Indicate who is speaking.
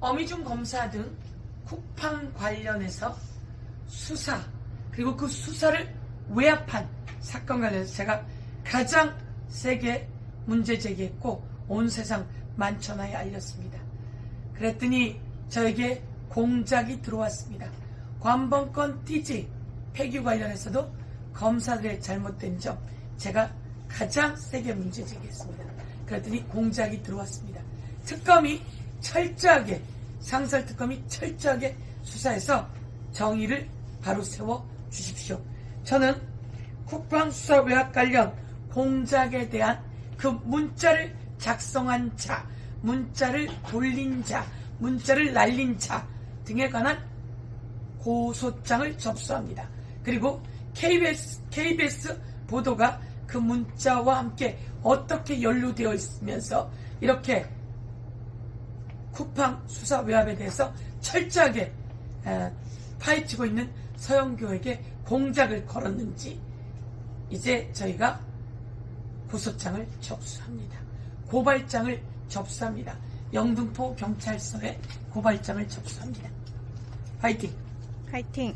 Speaker 1: 어미중 검사 등 쿠팡 관련해서 수사 그리고 그 수사를 외압한 사건 관련해서 제가 가장 세게 문제 제기했고 온 세상 만천하에 알렸습니다. 그랬더니 저에게 공작이 들어왔습니다. 관범권 띠지 폐기 관련해서도 검사들의 잘못된 점 제가 가장 세게 문제 제기했습니다. 그랬더니 공작이 들어왔습니다. 특검이 철저하게 상설 특검이 철저하게 수사해서 정의를 바로 세워 주십시오. 저는 외압 관련 공작에 대한 그 문자를 작성한 자, 문자를 돌린 자, 문자를 날린 자 등에 관한 고소장을 접수합니다. 그리고 KBS, KBS 보도가 그 문자와 함께 어떻게 연루되어 있으면서 이렇게 쿠팡 수사 외압에 대해서 철저하게 에, 파헤치고 있는 서영교에게 공작을 걸었는지 이제 저희가 고소장을 접수합니다. 고발장을 접수합니다. 영등포 경찰서에 고발장을 접수합니다. 파이팅!
Speaker 2: 화이팅!